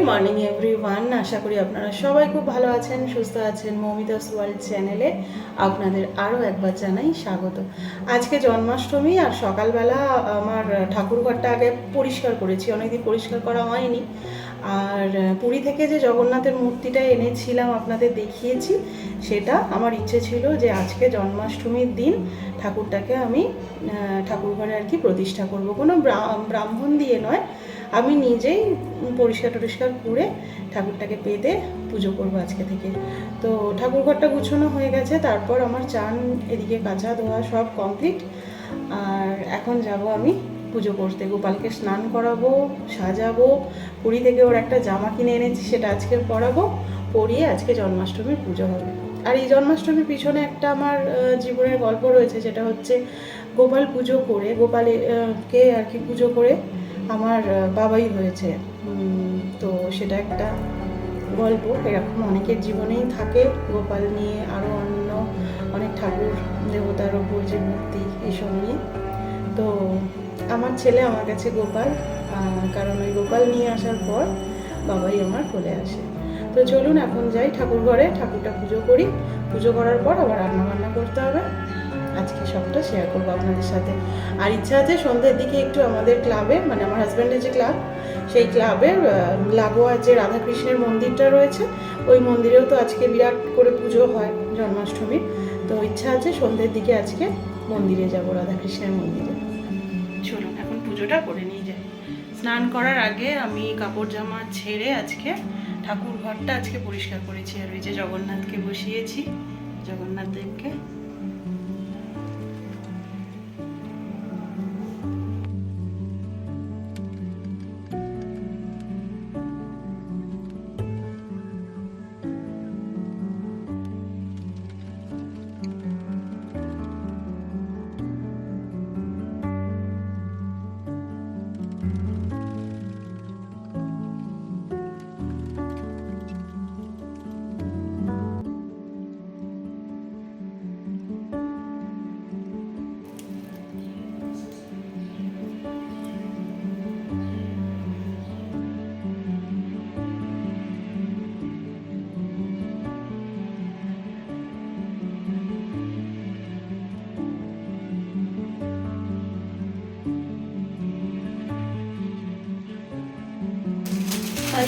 Good morning everyone আশা করি আপনারা সবাই খুব ভালো আছেন, সুস্থ আছেন। মৌমিতাস ওয়ার্ল্ড চ্যানেলে আপনাদের আরও একবার জানাই স্বাগত। আজকে জন্মাষ্টমী আর সকালবেলা আমার ঠাকুরঘরটা আগে পরিষ্কার করেছি। অনেকদিন পরিষ্কার করা হয়নি। আর পুরী থেকে যে জগন্নাথের মূর্তিটা এনেছিলাম আপনাদের দেখিয়েছি, সেটা আমার ইচ্ছে ছিল যে আজকে জন্মাষ্টমীর দিন ঠাকুরটাকে আমি ঠাকুরঘরে আর কি প্রতিষ্ঠা করব। কোনো ব্রাহ্মণ দিয়ে নয় আমি নিজেই পরিষ্কার টরিষ্কার করে ঠাকুরটাকে পেতে পুজো করব আজকে থেকে। তো ঠাকুরঘরটা গুছানো হয়ে গেছে তারপর আমার চান এদিকে কাঁচা ধোয়া সব কমপ্লিট আর এখন যাব আমি পুজো করতে। গোপালকে স্নান করাবো সাজাবো পুরী থেকে ওর একটা জামা কিনে এনেছি সেটা আজকে পরাবো পরিয়ে আজকে জন্মাষ্টমীর পুজো হবে। আর এই জন্মাষ্টমীর পিছনে একটা আমার জীবনের গল্প রয়েছে যেটা হচ্ছে গোপাল পুজো করে গোপালে আহ, কে আর কি পুজো করে আমার বাবাই হয়েছে। তো সেটা একটা গল্প। এরকম অনেকের জীবনেই থাকে। গোপাল নিয়ে আরও অন্য অনেক ঠাকুর, দেবতার ওপর যে মূর্তি, এসব নিয়ে। তো আমার ছেলে আমার কাছে গোপাল। কারণ ওই গোপাল নিয়ে আসার পর বাবাই আমার কোলে আসে। তো চলুন, এখন যাই ঠাকুর ঘরে। ঠাকুরটা পুজো করি। পুজো করার পর আবার রান্না বান্না করতে হবে। আজকে সবটা শেয়ার করব আপনাদের সাথে। আর ইচ্ছা আছে সন্ধ্যের দিকে একটু আমাদের ক্লাবে মানে আমার হাজব্যান্ডের যে ক্লাব সেই ক্লাবের লাগোয়া যে রাধাকৃষ্ণের মন্দিরটা রয়েছে, ওই মন্দিরেও তো আজকে বিরাট করে পুজো হয় জন্মাষ্টমীর তো ইচ্ছা আছে সন্ধ্যের দিকে আজকে মন্দিরে যাব, রাধাকৃষ্ণের মন্দিরে। চলুন, এখন পুজোটা করে নিয়ে যাই। স্নান করার আগে আমি কাপড় জামা ছেড়ে আজকে ঠাকুর ঘরটা আজকে পরিষ্কার করেছি। আর ওই যে জগন্নাথকে বসিয়েছি জগন্নাথ দেবকে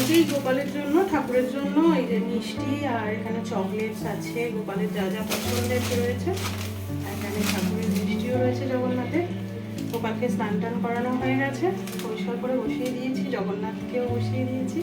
আজকেই গোপালের জন্য, ঠাকুরের জন্য, এই যে মিষ্টি আর এখানে চকলেটস আছে, গোপালের যা যা পছন্দের রয়েছে। এখানে ঠাকুরের মিষ্টিও রয়েছে জগন্নাথের। গোপালকে স্নান টান করানো হয়ে গেছে। পরিষ্কার করে বসিয়ে দিয়েছি, জগন্নাথকেও বসিয়ে দিয়েছি।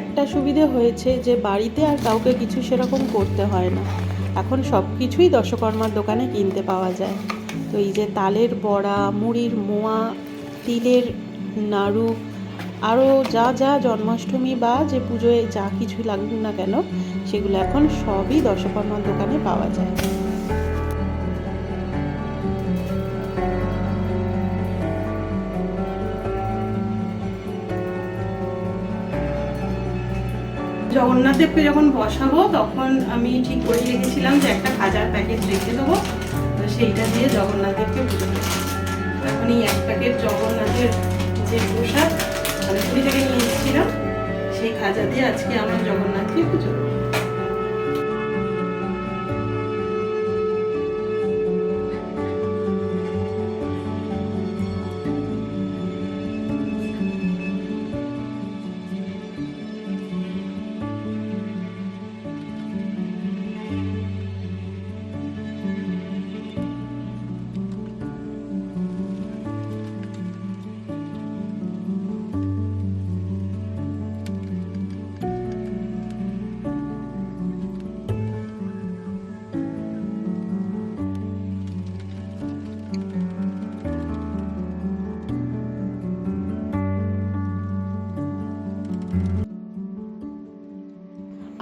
একটা সুবিধে হয়েছে যে বাড়িতে আর কাউকে কিছু সেরকম করতে হয় না। এখন সব কিছুই দশকর্মার দোকানে কিনতে পাওয়া যায়। তো এই যে তালের বড়া, মুড়ির মোয়া, তিলের নাড়ু, আরও যা যা জন্মাষ্টমী বা যে পুজোয় যা কিছু লাগুক না কেন, সেগুলো এখন সবই দশকর্মার দোকানে পাওয়া যায়। জগন্নাথ দেবকে যখন বসাবো, তখন আমি ঠিক করে রেখেছিলাম যে একটা খাজার প্যাকেট রেখে দেবো। তো সেইটা দিয়ে জগন্নাথ দেবকে পুজো এখন এই এক প্যাকেট জগন্নাথের যে প্রসাদ আমি পুরী থেকে নিয়ে এসেছিলাম, সেই খাজা দিয়ে আজকে আমার জগন্নাথকে পুজো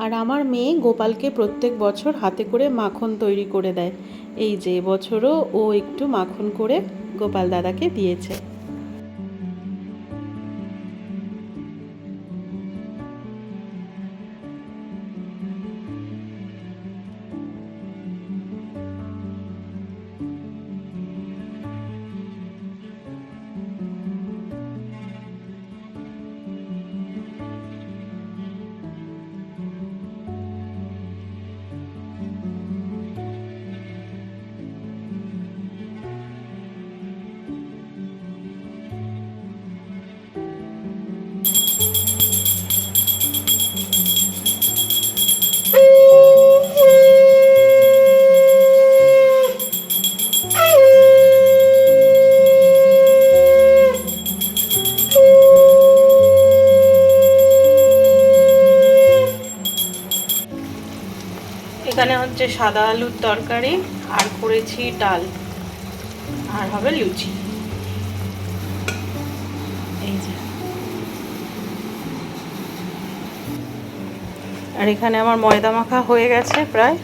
আর আমার মেয়ে গোপালকে প্রত্যেক বছর হাতে করে মাখন তৈরি করে দেয়। এই যে বছরও ও একটু মাখন করে গোপাল দাদাকে দিয়েছে। এখানে হচ্ছে সাদা আলুর তরকারি, আর করেছি ডাল, আর হবে লুচি। এই যে। আর এখানে আমার ময়দা মাখা হয়ে গেছে প্রায়।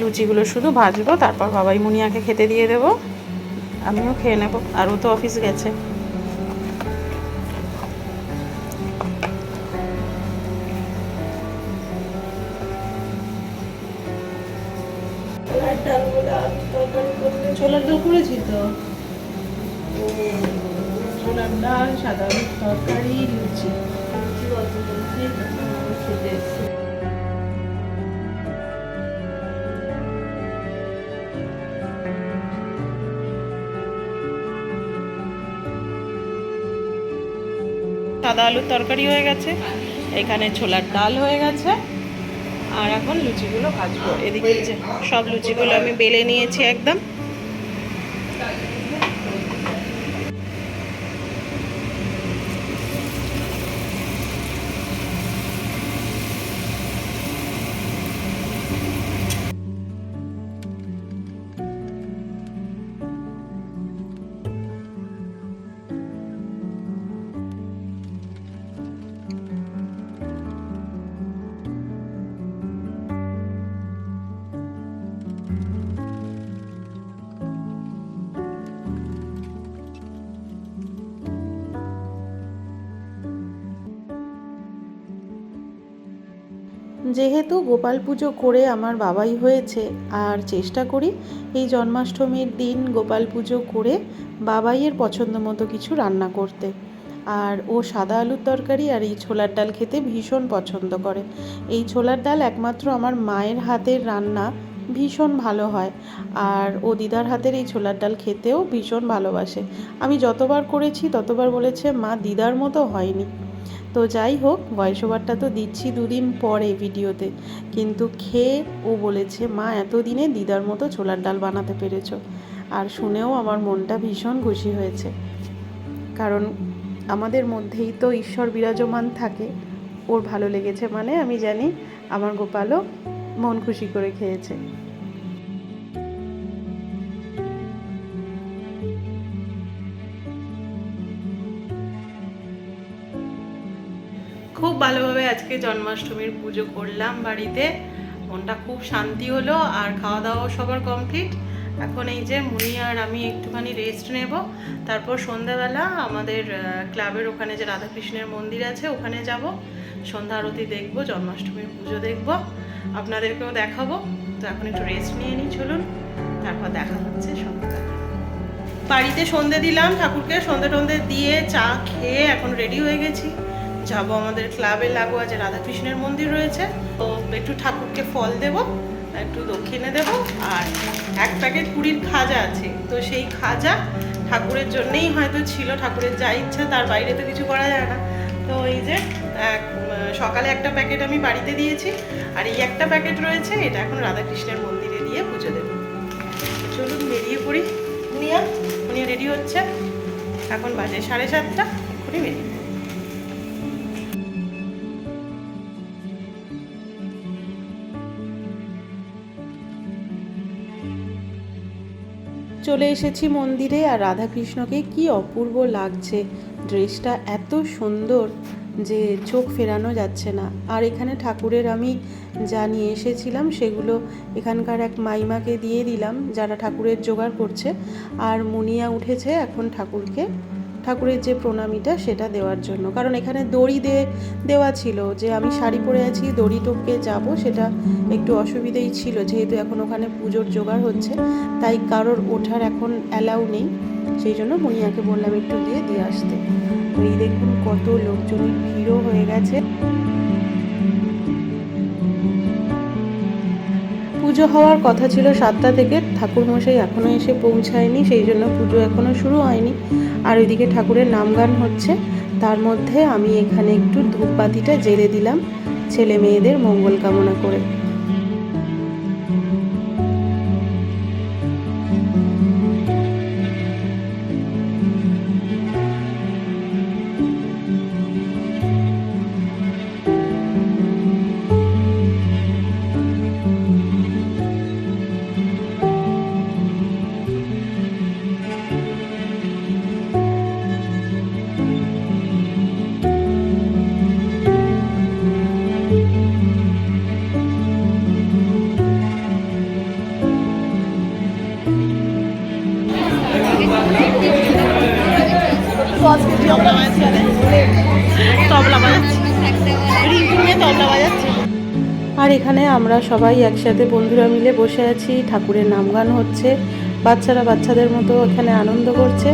লুচিগুলো শুধু ভাজবো, তারপর বাবাই মুনিয়াকে খেতে দিয়ে দেব। আমিও খেয়ে নেব, আর ও তো অফিস গেছে। ছোলার করেছি তো। ছোলার ডাল, সাদা তরকারি, লুচি। সাদা আলুর তরকারি হয়ে গেছে, এখানে ছোলার ডাল হয়ে গেছে। আর এখন লুচিগুলো ভাজবো। এদিকে সব লুচিগুলো আমি বেলে নিয়েছি একদম। যেহেতু গোপাল পুজো করে আমার বাবাই হয়েছে, আর চেষ্টা করি এই জন্মাষ্টমীর দিন গোপাল পুজো করে বাবাইয়ের পছন্দ মতো কিছু রান্না করতে। আর ও সাদা আলুর তরকারি আর এই ছোলার ডাল খেতে ভীষণ পছন্দ করে। এই ছোলার ডাল একমাত্র আমার মায়ের হাতের রান্না ভীষণ ভালো হয়, আর ও দিদার হাতের এই ছোলার ডাল খেতেও ভীষণ ভালোবাসে। আমি যতবার করেছি ততবার বলেছে, মা, দিদার মতো হয়নি। তো যাই হোক ভয়েস ওভারটা তো দিচ্ছি দুদিন পরে ভিডিওতে। কিন্তু খেয়ে ও বলেছে, মা, এতদিনে দিদার মতো ছোলার ডাল বানাতে পেরেছ। আর শুনেও আমার মনটা ভীষণ খুশি হয়েছে। কারণ আমাদের মধ্যেই তো ঈশ্বর বিরাজমান থাকে। ওর ভালো লেগেছে মানে আমি জানি আমার গোপালও মন খুশি করে খেয়েছে। আজকে জন্মাষ্টমীর পুজো করলাম বাড়িতে। মনটা খুব শান্তি হলো আর খাওয়া দাওয়াও সবার কমপ্লিট এখন এই যে মুনি আর আমি একটুখানি রেস্ট নেব। তারপর সন্ধ্যাবেলা আমাদের ক্লাবের ওখানে যে রাধাকৃষ্ণের মন্দির আছে, ওখানে যাব। সন্ধ্যা আরতি দেখব, জন্মাষ্টমীর পুজো দেখব, আপনাদেরকেও দেখাবো। তো এখন একটু রেস্ট নিয়ে নিই, চলুন। তারপর দেখা হচ্ছে সন্ধ্যাবেলা বাড়িতে সন্ধে দিলাম ঠাকুরকে সন্ধে টন্ধে দিয়ে চা খেয়ে এখন রেডি হয়ে গেছি। যাব আমাদের ক্লাবের লাগোয়া যে রাধাকৃষ্ণের মন্দির রয়েছে। তো একটু ঠাকুরকে ফল দেব একটু দক্ষিণে দেব আর এক প্যাকেট কুড়ির খাজা আছে। তো সেই খাজা ঠাকুরের জন্যেই হয়তো ছিল ঠাকুরের যা ইচ্ছা তার বাইরে তো কিছু করা যায় না। তো এই যে এক, সকালে একটা প্যাকেট আমি বাড়িতে দিয়েছি আর এই একটা প্যাকেট রয়েছে এটা এখন রাধাকৃষ্ণের মন্দিরে দিয়ে পুজো দেবো। চলুন বেরিয়ে পড়ি। মুনিয়া উনি রেডি হচ্ছে। এখন বাজে সাড়ে সাতটা এক্ষুনি বেরিয়ে চলে এসেছি মন্দিরে আর রাধাকৃষ্ণকে কি অপূর্ব লাগছে। ড্রেসটা এত সুন্দর যে চোখ ফেরানো যাচ্ছে না। আর এখানে ঠাকুরের আমি যা নিয়ে এসেছিলাম সেগুলো এখানকার এক মাইমাকে দিয়ে দিলাম যারা ঠাকুরের জোগাড় করছে। আর মুনিয়া উঠেছে এখন ঠাকুরকে ঠাকুরের যে প্রণামীটা সেটা দেওয়ার জন্য। কারণ এখানে দড়ি দিয়ে দেওয়া ছিল যে আমি শাড়ি পরে আছি, দড়ি টপকে যাব সেটা একটু অসুবিধেই ছিল। যেহেতু এখন ওখানে পুজোর জোগাড় হচ্ছে, তাই কারোর ওঠার এখন অ্যালাউ নেই। সেই জন্য মুনিয়াকে বললাম একটু দিয়ে দিয়ে আসতে। তো এই দেখুন কত লোকজনের ভিড়ও হয়ে গেছে। পুজো হওয়ার কথা ছিল সাতটা থেকে। ঠাকুরমশাই এখনও এসে পৌঁছায়নি, সেই জন্য পুজো এখনও শুরু হয়নি। আর ওইদিকে ঠাকুরের নামগান হচ্ছে। তার মধ্যে আমি এখানে একটু ধূপবাতিটা জেলে দিলাম। ছেলে মেয়েদের মঙ্গল কামনা করে। আর এখানে আমরা সবাই একসাথে বন্ধুরা মিলে বসে আছি, ঠাকুরের নাম গান হচ্ছে, বাচ্চারা বাচ্চাদের মতো এখানে আনন্দ করছে।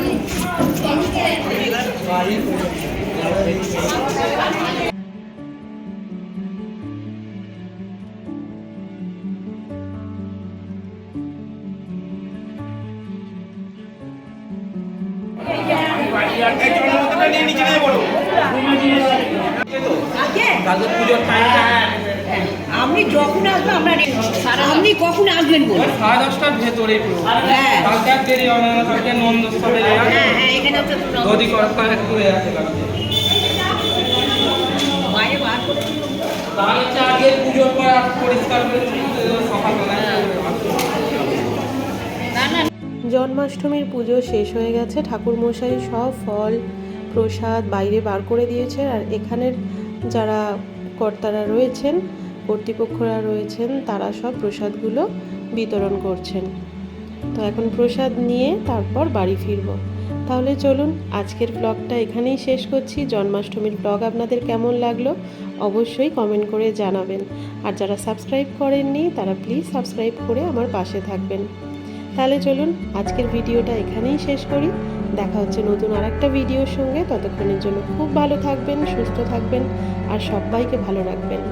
¿Qué es que আমরা আপনি কখন আসবেন বলুন। সাড়ে দশটার ভেতরে হ্যাঁ। হ্যাঁ হ্যাঁ এখানে বাইরে বার করে হচ্ছে আগে পুজোর পর পরিষ্কার করে জন্মাষ্টমীর পুজো শেষ হয়ে গেছে ঠাকুরমশাই সব ফল প্রসাদ বাইরে বার করে দিয়েছে আর এখানের যারা কর্তারা রয়েছেন কর্তৃপক্ষরা রয়েছেন, তারা সব প্রসাদগুলো বিতরণ করছেন। তো এখন প্রসাদ নিয়ে তারপর বাড়ি ফিরবো। তাহলে চলুন, আজকের ব্লগটা এখানেই শেষ করছি। জন্মাষ্টমীর ব্লগ আপনাদের কেমন লাগল অবশ্যই কমেন্ট করে জানাবেন। আর যারা সাবস্ক্রাইব করেননি, তারা প্লিজ সাবস্ক্রাইব করে আমার পাশে থাকবেন। তাহলে চলুন, আজকের ভিডিওটা এখানেই শেষ করি। দেখা হচ্ছে নতুন আর একটা ভিডিওর সঙ্গে। ততক্ষণের জন্য খুব ভালো থাকবেন, সুস্থ থাকবেন, আর সবাইকে ভালো রাখবেন।